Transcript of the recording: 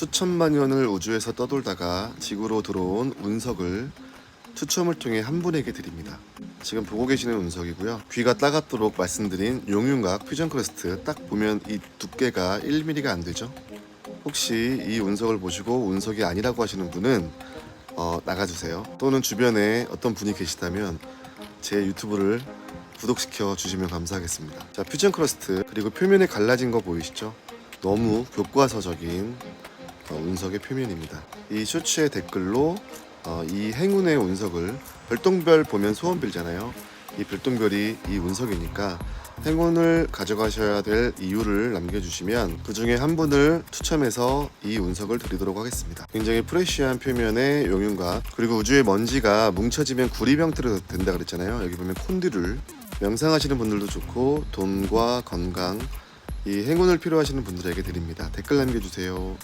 수천만 년을 우주에서 떠돌다가 지구로 들어온 운석을 추첨을 통해 한 분에게 드립니다. 지금 보고 계시는 운석이고요. 귀가 따갑도록 말씀드린 용윤각 퓨전 크레스트 딱 보면 이 두께가 1mm가 안 되죠. 혹시 이 운석을 보시고 운석이 아니라고 하시는 분은 어, 나가주세요. 또는 주변에 어떤 분이 계시다면 제 유튜브를 구독시켜 주시면 감사하겠습니다. 자, 퓨전 크러스트 그리고 표면에 갈라진 거 보이시죠? 너무 교과서적인 어, 운석의 표면입니다. 이 쇼츠의 댓글로 어, 이 행운의 운석을 별똥별 보면 소원 빌잖아요. 이 별똥별이 이 운석이니까 행운을 가져가셔야 될 이유를 남겨주시면 그 중에 한 분을 추첨해서 이 운석을 드리도록 하겠습니다. 굉장히 프레쉬한 표면의 용윤각 그리고 우주의 먼지가 뭉쳐지면 구리 형태로 된다 그랬잖아요. 여기 보면 콘드를 명상하시는 분들도 좋고 돈과 건강 이 행운을 필요하시는 분들에게 드립니다. 댓글 남겨주세요.